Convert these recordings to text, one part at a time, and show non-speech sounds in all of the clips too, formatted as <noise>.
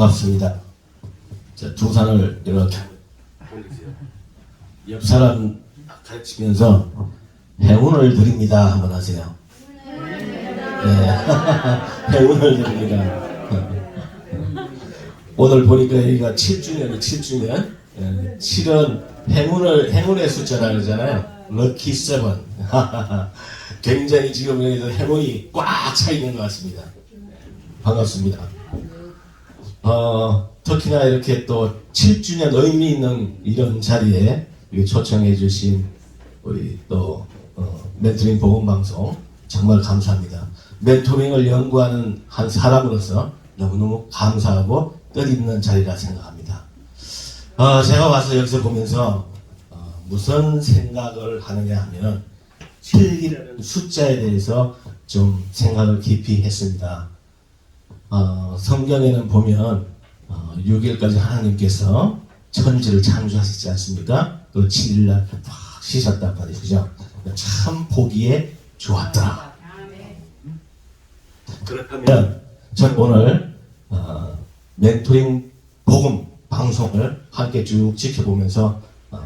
반갑습니다. 자, 두 산을 이렇게 옆 사람 가르치면서 행운을 드립니다 한번 하세요. 네. <laughs> 행운을 드립니다. 오늘 보니까 여기가 7주년이 7주년. 예, 7은 행운을 행운의 숫자라 그러잖아요. 럭키 세븐. <laughs> 굉장히 지금 여기서 행운이 꽉 차 있는 것 같습니다. 반갑습니다. 어, 특히나 이렇게 또 7주년 의미 있는 이런 자리에 초청해 주신 우리 또 어, 멘토링 보건 방송 정말 감사합니다. 멘토링을 연구하는 한 사람으로서 너무너무 감사하고 뜻있는 자리라 생각합니다. 어, 제가 와서 여기서 보면서 어, 무슨 생각을 하느냐 하면 7이라는 숫자에 대해서 좀 생각을 깊이 했습니다. 어, 성경에는 보면 어, 6일까지 하나님께서 천지를 창조하셨지 않습니까? 또 7일날 팍 쉬셨단 말이죠. 참 보기에 좋았더라. 그렇다면 전 오늘 어, 멘토링 복음 방송을 함께 쭉 지켜보면서 어,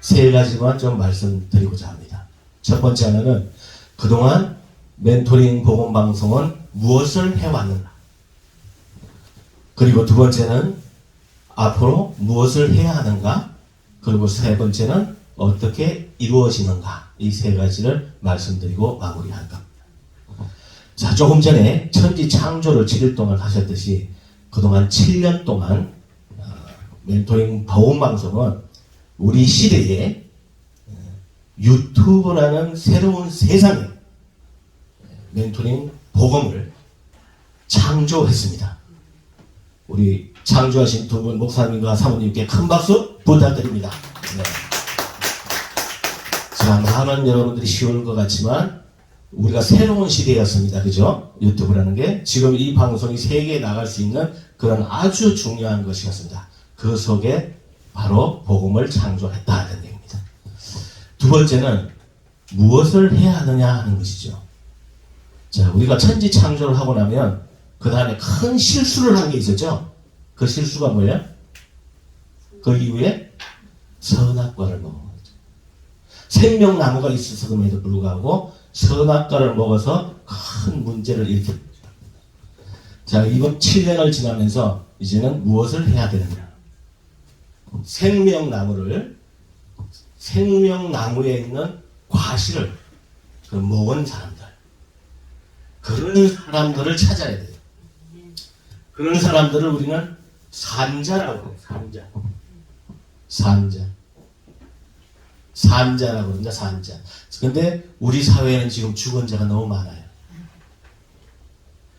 세 가지만 좀 말씀드리고자 합니다. 첫 번째 하나는 그동안 멘토링 복음 방송은 무엇을 해왔는가? 그리고 두 번째는 앞으로 무엇을 해야 하는가? 그리고 세 번째는 어떻게 이루어지는가? 이 세 가지를 말씀드리고 마무리할 겁니다. 자, 조금 전에 천지 창조를 7일 동안 하셨듯이 그동안 7년 동안 어, 멘토링 보험 방송은 우리 시대에 어, 유튜브라는 새로운 세상에 멘토링 복음을 창조했습니다. 우리 창조하신 두 분 목사님과 사모님께 큰 박수 부탁드립니다. 네. 자, 많은 여러분들이 쉬울 것 같지만 우리가 새로운 시대였습니다. 그죠? 유튜브라는 게 지금 이 방송이 세계에 나갈 수 있는 그런 아주 중요한 것이었습니다. 그 속에 바로 복음을 창조했다는 얘기입니다. 두 번째는 무엇을 해야 하느냐 하는 것이죠. 자, 우리가 천지 창조를 하고 나면 그 다음에 큰 실수를 한 게 있었죠. 그 실수가 뭐예요? 그 이후에 선악과를 먹은 거죠. 생명나무가 있었음에도 불구하고 선악과를 먹어서 큰 문제를 일으켰죠. 자, 이번 7년을 지나면서 이제는 무엇을 해야 되느냐? 생명나무를 생명나무에 있는 과실을 그 먹은 사람들 그런 사람들을 찾아야 돼요. 그런 사람들을 우리는 산자라고 해요. 산자. 산자. 산자라고 합니다. 산자. 근데 우리 사회에는 지금 죽은 자가 너무 많아요.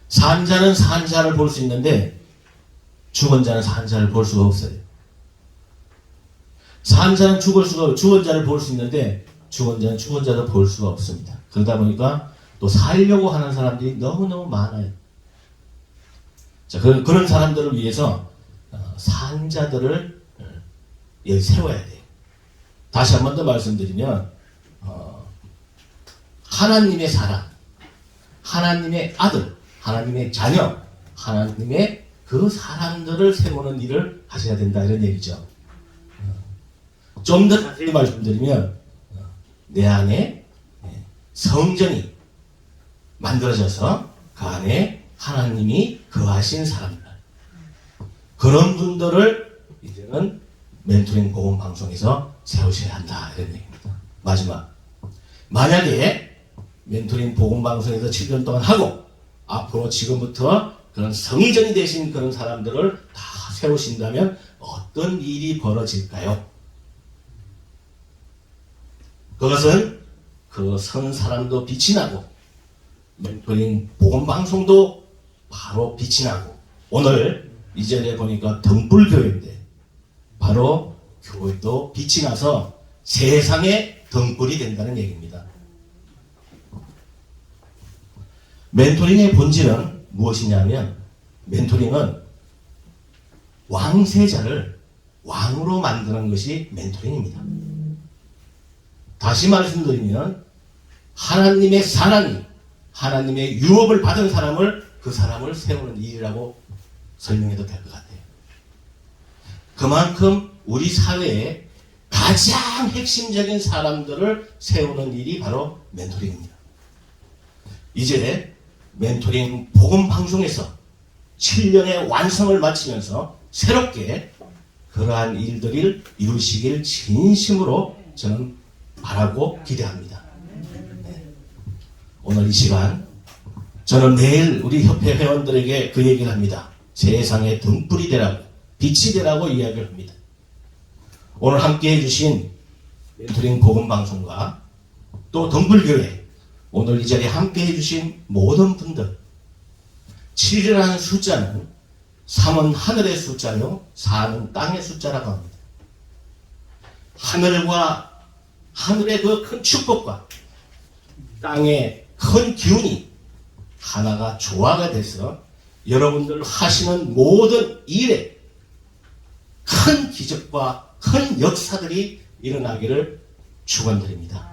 산자는 산자를 볼 수 있는데 죽은 자는 산자를 볼 수가 없어요. 산자는 죽을 수가 죽은 자를 볼 수 있는데 죽은 자는 죽은 자를 볼 수가 없습니다. 그러다 보니까 또 살려고 하는 사람들이 너무너무 많아요. 자, 그, 그런 사람들을 위해서 어, 산자들을 어, 여기 세워야 돼요. 다시 한 번 더 말씀드리면 어, 하나님의 사람, 하나님의 아들, 하나님의 자녀, 하나님의 그 사람들을 세우는 일을 하셔야 된다 이런 얘기죠. 좀 더 자세히 말씀드리면 어, 내 안에 예, 성전이 만들어져서 그 안에 하나님이 거하신 사람들 그런 분들을 이제는 멘토링 보험 방송에서 세우셔야 한다 이런 얘기입니다. 마지막 만약에 멘토링 보험 방송에서 7년 동안 하고 앞으로 지금부터 그런 성전이 되신 그런 사람들을 다 세우신다면 어떤 일이 벌어질까요? 그것은 그 선 사람도 빛이 나고 멘토링 보건 방송도 바로 빛이 나고 오늘 이 자리에 보니까 등불교회인데 바로 교회도 빛이 나서 세상에 등불이 된다는 얘기입니다. 멘토링의 본질은 무엇이냐면 멘토링은 왕세자를 왕으로 만드는 것이 멘토링입니다. 다시 말씀드리면 하나님의 사랑이 하나님의 유업을 받은 사람을 그 사람을 세우는 일이라고 설명해도 될 것 같아요. 그만큼 우리 사회에 가장 핵심적인 사람들을 세우는 일이 바로 멘토링입니다. 이제 멘토링 복음 방송에서 7년의 완성을 마치면서 새롭게 그러한 일들을 이루시길 진심으로 저는 바라고 기대합니다. 네. 오늘 이 시간 저는 매일 우리 협회 회원들에게 그 얘기를 합니다. 세상의 등불이 되라고 빛이 되라고 이야기를 합니다. 오늘 함께 해주신 멘토링 복음 방송과 또 등불교회 오늘 이 자리에 함께 해주신 모든 분들 7이라는 숫자는 3은 하늘의 숫자요 4는 땅의 숫자라고 합니다. 하늘과 하늘의 그 큰 축복과 땅의 큰 기운이 하나가 조화가 돼서 여러분들 하시는 모든 일에 큰 기적과 큰 역사들이 일어나기를 축원드립니다.